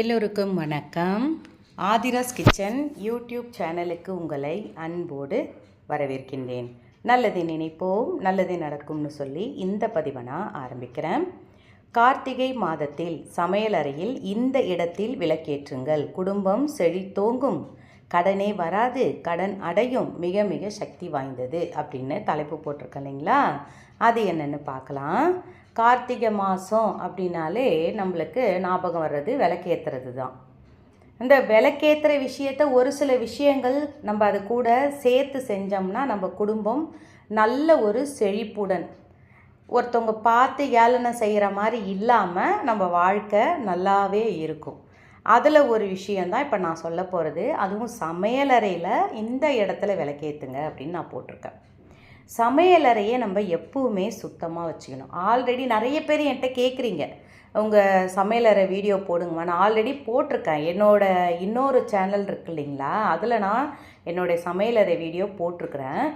எல்லோருக்கும் வணக்கம். Aadhira's kitchen YouTube சேனலுக்கு உங்களை அன்போடு வரவேற்கின்றேன். நல்லதை நினைப்போம் நல்லது நடக்கும்னு சொல்லி இந்த பதிவை நான் ஆரம்பிக்கிறேன். கார்த்திகை மாதத்தில் சமையலறையில் இந்த இடத்தில் விளக்கேற்றுங்கள். குடும்பம் செழித்தோங்கும் கடனே வராது கடன் அடையும். மிக மிக சக்தி வாய்ந்தது அப்படின்னு தலைப்பு போட்டிருக்கேன் இல்லைங்களா? அது என்னென்னு பார்க்கலாம். கார்த்திகை மாதம் அப்படின்னாலே நம்மளுக்கு ஞாபகம் வர்றது விளக்கேற்றுறது தான். இந்த விளக்கேற்றுற விஷயத்த ஒரு சில விஷயங்கள் நம்ம அது கூட சேர்த்து செஞ்சோம்னா நம்ம குடும்பம் நல்ல ஒரு செழிப்புடன் ஒருத்தவங்க பார்த்து ஏளனை செய்கிற மாதிரி இல்லாமல் நம்ம வாழ்க்கை நல்லாவே இருக்கும். அதில் ஒரு விஷயந்தான் இப்போ நான் சொல்ல போகிறது அதுவும் சமையலறையில் இந்த இடத்துல விளக்கேற்றுங்க அப்படின்னு நான் போட்டிருக்கேன். சமையலறையை நம்ம எப்பவுமே சுத்தமாக வச்சுக்கணும். ஆல்ரெடி நிறைய பேர் என்கிட்ட கேட்குறீங்க உங்கள் சமையலறை வீடியோ போடுங்கம்மா. நான் ஆல்ரெடி போட்டிருக்கேன். என்னோட இன்னொரு சேனல் இருக்கு இல்லைங்களா? அதில் நான் என்னுடைய சமையலறை வீடியோ போட்டிருக்கிறேன்.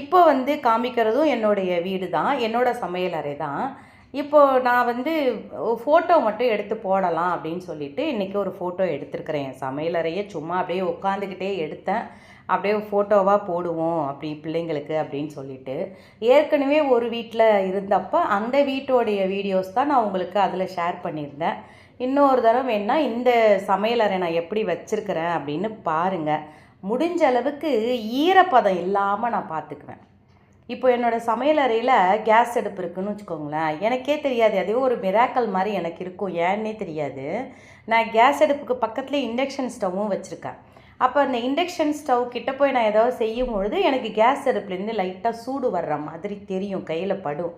இப்போ வந்து காமிக்கிறதும் என்னுடைய வீடு தான் என்னோடய சமையலறை தான். இப்போது நான் வந்து ஃபோட்டோ மட்டும் எடுத்து போடலாம் அப்படின்னு சொல்லிட்டு இன்றைக்கி ஒரு ஃபோட்டோ எடுத்திருக்கிறேன். என் சமையலறையே சும்மா அப்படியே உட்காந்துக்கிட்டே எடுத்தேன். அப்படியே ஃபோட்டோவாக போடுவோம் அப்படி பிள்ளைங்களுக்கு அப்படின்னு சொல்லிட்டு. ஏற்கனவே ஒரு வீட்டில் இருந்தப்போ அந்த வீட்டோடைய வீடியோஸ் தான் நான் உங்களுக்கு அதில் ஷேர் பண்ணியிருந்தேன். இன்னொரு தடவை வேணால் இந்த சமையலறை நான் எப்படி வச்சுருக்கிறேன் அப்படின்னு பாருங்கள் முடிஞ்ச அளவுக்கு ஈரப்பதம் இல்லாமல் நான் பார்த்துக்குவேன். இப்போ என்னோடய சமையலறையில் கேஸ் அடுப்பு இருக்குதுன்னு வச்சுக்கோங்களேன். எனக்கே தெரியாது. அதே ஒரு மிராக்கல் மாதிரி எனக்கு இருக்கும். ஏன்னே தெரியாது. நான் கேஸ் அடுப்புக்கு பக்கத்தில் இண்டக்ஷன் ஸ்டவ்வும் வச்சுருக்கேன். அப்போ அந்த இண்டக்ஷன் ஸ்டவ் கிட்ட போய் நான் ஏதாவது செய்யும் பொழுது எனக்கு கேஸ் அடுப்புலேருந்து லைட்டாக சூடு வர்ற மாதிரி தெரியும். கையில் படும்.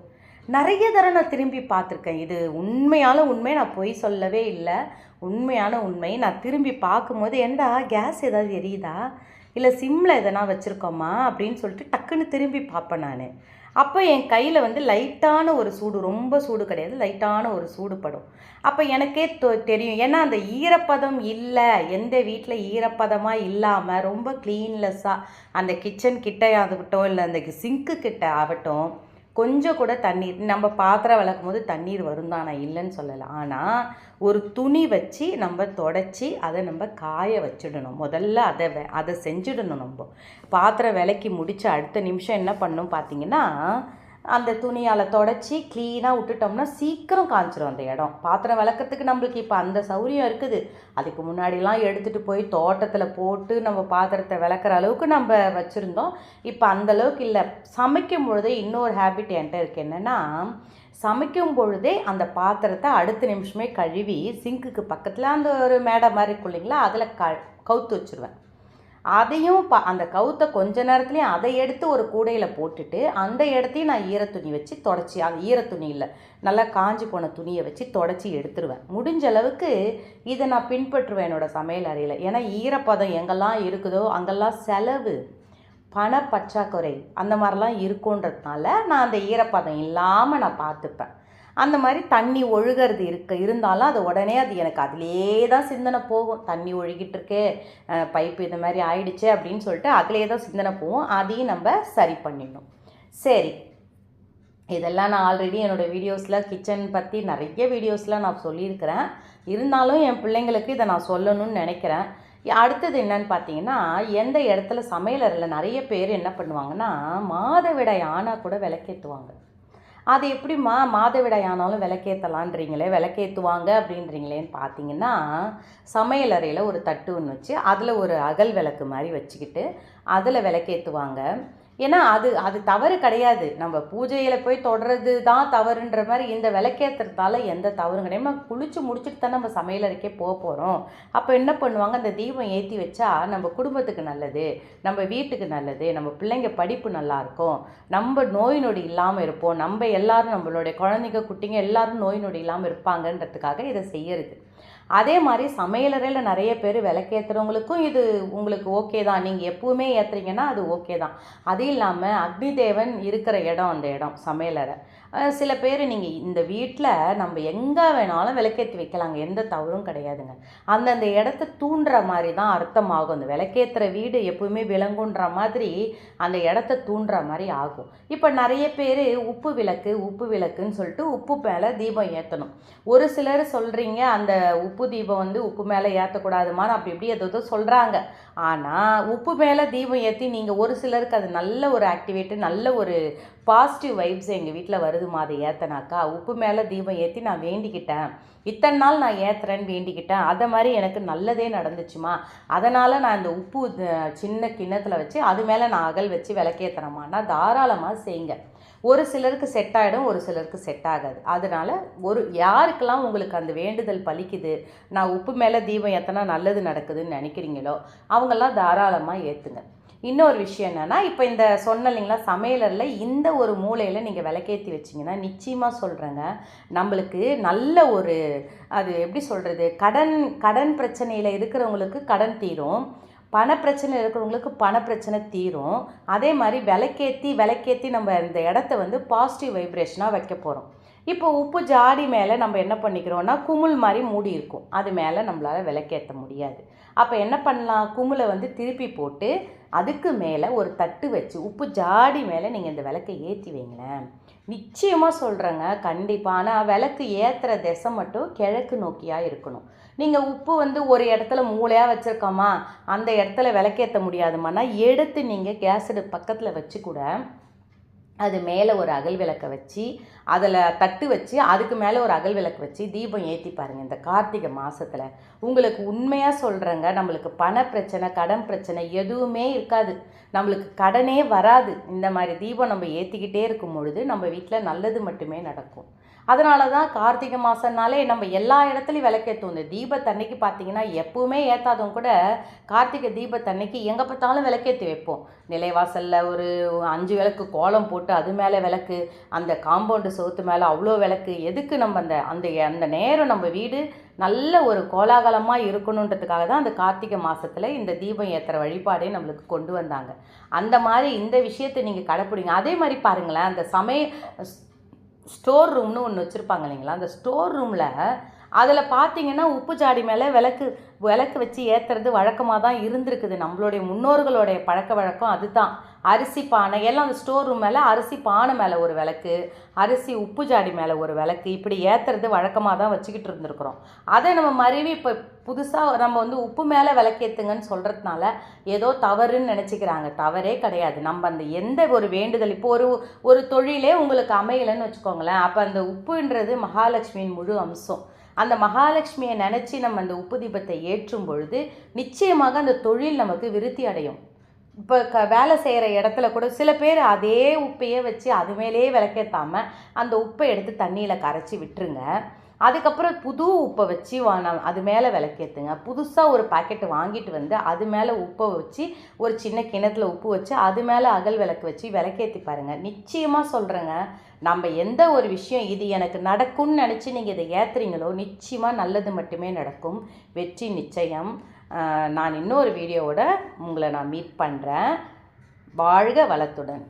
நிறைய தடவை நான் திரும்பி பார்த்துருக்கேன். இது உண்மையான உண்மை நான் பொய் சொல்லவே இல்லை. உண்மையான உண்மை நான் திரும்பி பார்க்கும்போது ஏண்டா கேஸ் ஏதாவது எரியுதா? இல்லை சிம்மில் எதனா வச்சுருக்கோமா? அப்படின்னு சொல்லிட்டு டக்குன்னு திரும்பி பார்ப்பேன் நான். அப்போ என் கையில் வந்து லைட்டான ஒரு சூடு ரொம்ப சூடு கிடையாது லைட்டான ஒரு சூடு படும். அப்போ எனக்கே தெரியும். ஏன்னா அந்த ஈரப்பதம் இல்லை எந்த வீட்டில் ஈரப்பதமாக இல்லாமல் ரொம்ப க்ளீன்லெஸ்ஸாக அந்த கிச்சன் கிட்டே ஆகட்டும் இல்லை அந்த சிங்க்கு கிட்ட ஆகட்டும் கொஞ்சம் கூட தண்ணீர் நம்ம பாத்திரம் விளக்கும் போது தண்ணீர் வரும் தான் இல்லைன்னு சொல்லலை. ஆனால் ஒரு துணி வச்சு நம்ம தொடச்சி அதை நம்ம காய வச்சிடணும். முதல்ல அதை அதை செஞ்சிடணும் நம்ம. பாத்திரம் விளக்கி முடித்து அடுத்த நிமிஷம் என்ன பண்ணணும் பார்த்தீங்கன்னா அந்த துணியால் தொடச்சி க்ளீனாக விட்டுட்டோம்னா சீக்கிரம் காய்ச்சிரும் அந்த இடம். பாத்திரம் விளக்கிறதுக்கு நம்மளுக்கு இப்போ அந்த சௌரியம் இருக்குது. அதுக்கு முன்னாடிலாம் எடுத்துகிட்டு போய் தோட்டத்தில் போட்டு நம்ம பாத்திரத்தை விளக்குற அளவுக்கு நம்ம வச்சுருந்தோம். இப்போ அந்தளவுக்கு இல்லை. சமைக்கும் பொழுதே இன்னொரு ஹேபிட் என்கிட்ட இருக்குது என்னென்னா சமைக்கும் பொழுதே அந்த பாத்திரத்தை அடுத்த நிமிஷமே கழுவி சிங்க்குக்கு பக்கத்தில் அந்த ஒரு மேடை மாதிரி இருக்கும் இல்லைங்களா? அதில் க கவுத்து வச்சுருவேன். அதையும் ப அந்த கவுத்தை கொஞ்ச நேரத்துலேயும் அதை எடுத்து ஒரு கூடையில் போட்டுட்டு அந்த இடத்தையும் நான் ஈரத்துணி வச்சு தொடச்சி அந்த ஈரத்துணி இல்லை நல்லா காஞ்சி போன துணியை வச்சு தொடச்சி எடுத்துருவேன். முடிஞ்ச அளவுக்கு இதை நான் பின்பற்றுவேன் என்னோடய சமையல் அறையில். ஏன்னா ஈரப்பதம் எங்கெல்லாம் இருக்குதோ அங்கெல்லாம் செலவு பண பற்றாக்குறை அந்த மாதிரிலாம் இருக்குன்றதுனால நான் அந்த ஈரப்பதம் இல்லாமல் நான் பார்த்துப்பேன். அந்த மாதிரி தண்ணி ஒழுகிறது இருக்க. இருந்தாலும் அது உடனே அது எனக்கு அதிலே தான் சிந்தனை போகும். தண்ணி ஒழுகிட்டு இருக்கே பைப்பு இந்த மாதிரி ஆயிடுச்சு அப்படின்னு சொல்லிட்டு அதிலே தான் சிந்தனை போகும். அதையும் நம்ம சரி பண்ணிடணும். சரி. இதெல்லாம் நான் ஆல்ரெடி என்னோடய வீடியோஸில் கிச்சன் பற்றி நிறைய வீடியோஸில் நான் சொல்லியிருக்கிறேன். இருந்தாலும் என் பிள்ளைங்களுக்கு இதை நான் சொல்லணும்னு நினைக்கிறேன். அடுத்தது என்னன்னு பார்த்தீங்கன்னா எந்த இடத்துல சமையலறையில் நிறைய பேர் என்ன பண்ணுவாங்கன்னா மாதவிடாய் ஆனால் கூட விளக்கேற்றுவாங்க அது எப்படிம்மா மாதவிடாய் ஆனாலும் விளக்கேற்றலான்றீங்களே விளக்கேற்றுவாங்க அப்படின்றீங்களேன்னு பார்த்தீங்கன்னா சமையலறையில் ஒரு தட்டு ஒன்று வச்சு அதில் ஒரு அகல் விளக்கு மாதிரி வச்சுக்கிட்டு அதில் விளக்கேற்றுவாங்க ஏன்னா அது அது தவறு கிடையாது. நம்ம பூஜையில் போய் தொடுறது தான் தவறுன்ற மாதிரி இந்த விளக்கேற்றுறதால எந்த தவறும் கிடையாது. நம்ம குளிச்சு முடிச்சுட்டு தான் நம்ம சமையலறைக்கே போக போகிறோம் அப்போ என்ன பண்ணுவாங்க? அந்த தீபம் ஏற்றி வச்சா நம்ம குடும்பத்துக்கு நல்லது நம்ம வீட்டுக்கு நல்லது நம்ம பிள்ளைங்க படிப்பு நல்லாயிருக்கும் நம்ம நோய் நொடி இல்லாமல் இருப்போம் நம்ம எல்லாரும் நம்மளுடைய குழந்தைங்க குட்டிங்க எல்லாரும் நோய் நொடி இல்லாமல் இருப்பாங்கன்றதுக்காக இதை செய்யறது. அதே மாதிரி சமையலறையில் நிறைய பேர் விளக்கேற்றுறவங்களுக்கும் இது உங்களுக்கு ஓகே தான். நீங்கள் எப்பவுமே ஏற்றுறீங்கன்னா அது ஓகே தான். அது இல்லாமல் அக்னி தேவன் இருக்கிற இடம் அந்த இடம் சமையலறை. சில பேர் நீங்கள் இந்த வீட்டில் நம்ம எங்கே வேணாலும் விளக்கேற்றி வைக்கலாங்க. எந்த தவறும் கிடையாதுங்க. அந்தந்த இடத்த தூண்டுற மாதிரி தான் அர்த்தமாகும். அந்த விளக்கேற்றுற வீடு எப்பவுமே விளங்குன்ற மாதிரி அந்த இடத்த தூண்டுற மாதிரி ஆகும். இப்போ நிறைய பேர் உப்பு விளக்கு உப்பு விளக்குன்னு சொல்லிட்டு உப்பு மேலே தீபம் ஏற்றணும் ஒரு சிலர் சொல்கிறீங்க அந்த உப்பு தீபம் வந்து உப்பு மேலே ஏற்றக்கூடாதுமான்னு அப்படி இப்படி ஏதோ சொல்கிறாங்க ஆனால் உப்பு மேலே தீபம் ஏற்றி நீங்கள் ஒரு சிலருக்கு அது நல்ல ஒரு ஆக்டிவேட்டு நல்ல ஒரு பாசிட்டிவ் வைப்ஸ் எங்கள் வீட்டில் வருதுமா அதை ஏற்றினாக்கா உப்பு மேலே தீபம் ஏற்றி நான் வேண்டிக்கிட்டேன். இத்தனை நாள் நான் ஏற்றுறேன்னு வேண்டிக்கிட்டேன். அதை மாதிரி எனக்கு நல்லதே நடந்துச்சுமா. அதனால் நான் இந்த உப்பு சின்ன கிண்ணத்தில் வச்சு அது மேலே நான் அகல் வச்சு விளக்கேற்றுறேம்மான்னா தாராளமாக செய்யுங்க ஒரு சிலருக்கு செட் ஆகிடும் ஒரு சிலருக்கு செட் ஆகாது. அதனால் ஒரு யாருக்கெல்லாம் உங்களுக்கு அந்த வேண்டுதல் பலிக்குது நான் உப்பு மேலே தீபம் ஏற்றினா நல்லது நடக்குதுன்னு நினைக்கிறீங்களோ அவங்கெல்லாம் தாராளமாக ஏற்றுங்க இன்னொரு விஷயம் என்னென்னா இப்போ இந்த சொன்ன இல்லைங்களா சமையலரில் இந்த ஒரு மூலையில் நீங்கள் விளக்கேற்றி வச்சிங்கன்னா நிச்சயமாக சொல்கிறேங்க நம்மளுக்கு நல்ல ஒரு அது எப்படி சொல்கிறது கடன் கடன் பிரச்சனையில் இருக்கிறவங்களுக்கு கடன் தீரும் பணப்பிரச்சனை இருக்கிறவங்களுக்கு பணப்பிரச்சனை தீரும். அதே மாதிரி விளக்கேற்றி விளக்கேற்றி நம்ம இந்த இடத்த வந்து பாசிட்டிவ் வைப்ரேஷனாக வைக்க போகிறோம் இப்போ உப்பு ஜாடி மேலே நம்ம என்ன பண்ணிக்கிறோன்னா குமுள் மாதிரி மூடி இருக்கும். அது மேலே நம்மளால் விளக்கேற்ற முடியாது. அப்போ என்ன பண்ணலாம்? குமுளை வந்து திருப்பி போட்டு அதுக்கு மேலே ஒரு தட்டு வச்சு உப்பு ஜாடி மேலே நீங்கள் இந்த விளக்கை ஏற்றி வைங்களேன். நிச்சயமாக சொல்கிறேங்க கண்டிப்பாக ஆனால் விளக்கு ஏற்றுற திசை மட்டும் கிழக்கு நோக்கியாக இருக்கணும். நீங்கள் உப்பு வந்து ஒரு இடத்துல மூளையாக வச்சுருக்கோமா? அந்த இடத்துல விளக்கேற்ற முடியாதுமானா எடுத்து நீங்கள் கேஸ் அடுப்பு பக்கத்தில் வச்சு கூட அது மேலே ஒரு அகல் விளக்கை வச்சு அதில் தட்டு வச்சு அதுக்கு மேலே ஒரு அகல் விளக்கு வச்சு தீபம் ஏற்றி பாருங்கள் இந்த கார்த்திகை மாதத்தில் உங்களுக்கு உண்மையாக சொல்கிறேங்க நம்மளுக்கு பண பிரச்சனை கடன் பிரச்சனை எதுவுமே இருக்காது. நம்மளுக்கு கடனே வராது. இந்த மாதிரி தீபம் நம்ம ஏற்றிக்கிட்டே இருக்கும் பொழுது நம்ம வீட்டில் நல்லது மட்டுமே நடக்கும். அதனால தான் கார்த்திகை மாதம்னாலே நம்ம எல்லா இடத்துலையும் விளக்கேற்றுவோம் இந்த தீபத்தன்னைக்கு பார்த்தீங்கன்னா எப்பவுமே ஏற்றாதவங்க கூட கார்த்திகை தீபத்தன்னைக்கு எங்கே பார்த்தாலும் விளக்கேற்றி வைப்போம். நிலைவாசலில் ஒரு அஞ்சு விளக்கு கோலம் போட்டு அது மேலே விளக்கு அந்த காம்பவுண்டு சோத்து மேலே அவ்வளோ விளக்கு எதுக்கு நம்ம அந்த அந்த அந்த நேரம் நம்ம வீடு நல்ல ஒரு கோலாகலமாக இருக்கணுன்றதுக்காக தான் அந்த கார்த்திகை மாதத்தில் இந்த தீபம் ஏற்றுற வழிபாடே நம்மளுக்கு கொண்டு வந்தாங்க. அந்த மாதிரி இந்த விஷயத்தை நீங்கள் கடைப்பிடிங்க. அதே மாதிரி பாருங்களேன் அந்த சமய ஸ்டோர் ரூம்னு ஒன்று வச்சுருப்பாங்க இல்லைங்களா? அந்த ஸ்டோர் ரூமில் அதில் பார்த்தீங்கன்னா உப்பு ஜாடி மேலே விளக்கு விளக்கு வச்சு ஏற்றுறது வழக்கமாக தான் இருந்திருக்குது. நம்மளுடைய முன்னோர்களுடைய பழக்க வழக்கம் அதுதான். அரிசி பானை எல்லாம் அந்த ஸ்டோர் ரூம் மேலே அரிசி பானை மேலே ஒரு விளக்கு அரிசி உப்பு ஜாடி மேலே ஒரு விளக்கு இப்படி ஏற்றுறது வழக்கமாக தான் வச்சுக்கிட்டு இருந்திருக்கிறோம். அதை நம்ம மறுவி இப்போ புதுசாக நம்ம வந்து உப்பு மேலே விளக்கேற்றுங்கன்னு சொல்கிறதுனால ஏதோ தவறுன்னு நினச்சிக்கிறாங்க. தவறே கிடையாது. நம்ம அந்த எந்த ஒரு வேண்டுதல் இப்போ ஒரு ஒரு தொழிலே உங்களுக்கு அமையலைன்னு வச்சுக்கோங்களேன். அப்போ அந்த உப்புன்றது மகாலட்சுமியின் முழு அம்சம். அந்த மகாலட்சுமியை நினச்சி நம்ம அந்த உப்பு தீபத்தை ஏற்றும் பொழுது நிச்சயமாக அந்த தொழில் நமக்கு விருத்தி அடையும். இப்போ க வேலை செய்கிற இடத்துல கூட சில பேர் அதே உப்பையே வச்சு அது மேலேயே விளக்கேற்றாமல் அந்த உப்பை எடுத்து தண்ணியில் கரைச்சி விட்டுருங்க. அதுக்கப்புறம் புது உப்பை வச்சு வா அது மேலே விளக்கேற்றுங்க புதுசாக ஒரு பாக்கெட் வாங்கிட்டு வந்து அது மேலே உப்பை வச்சு ஒரு சின்ன கிணத்துல உப்பு வச்சு அது மேலே அகல் விளக்கு வச்சு விளக்கேற்றி பாருங்கள் நிச்சயமாக சொல்கிறேங்க நம்ம எந்த ஒரு விஷயம் இது எனக்கு நடக்கும்னு நினச்சி நீங்கள் இதை ஏற்றுறீங்களோ நிச்சயமாக நல்லது மட்டுமே நடக்கும். வெற்றி நிச்சயம். நான் இன்னொரு வீடியோவோட உங்களை நான் மீட் பண்ணுறேன் வாழ்க வளத்துடன்.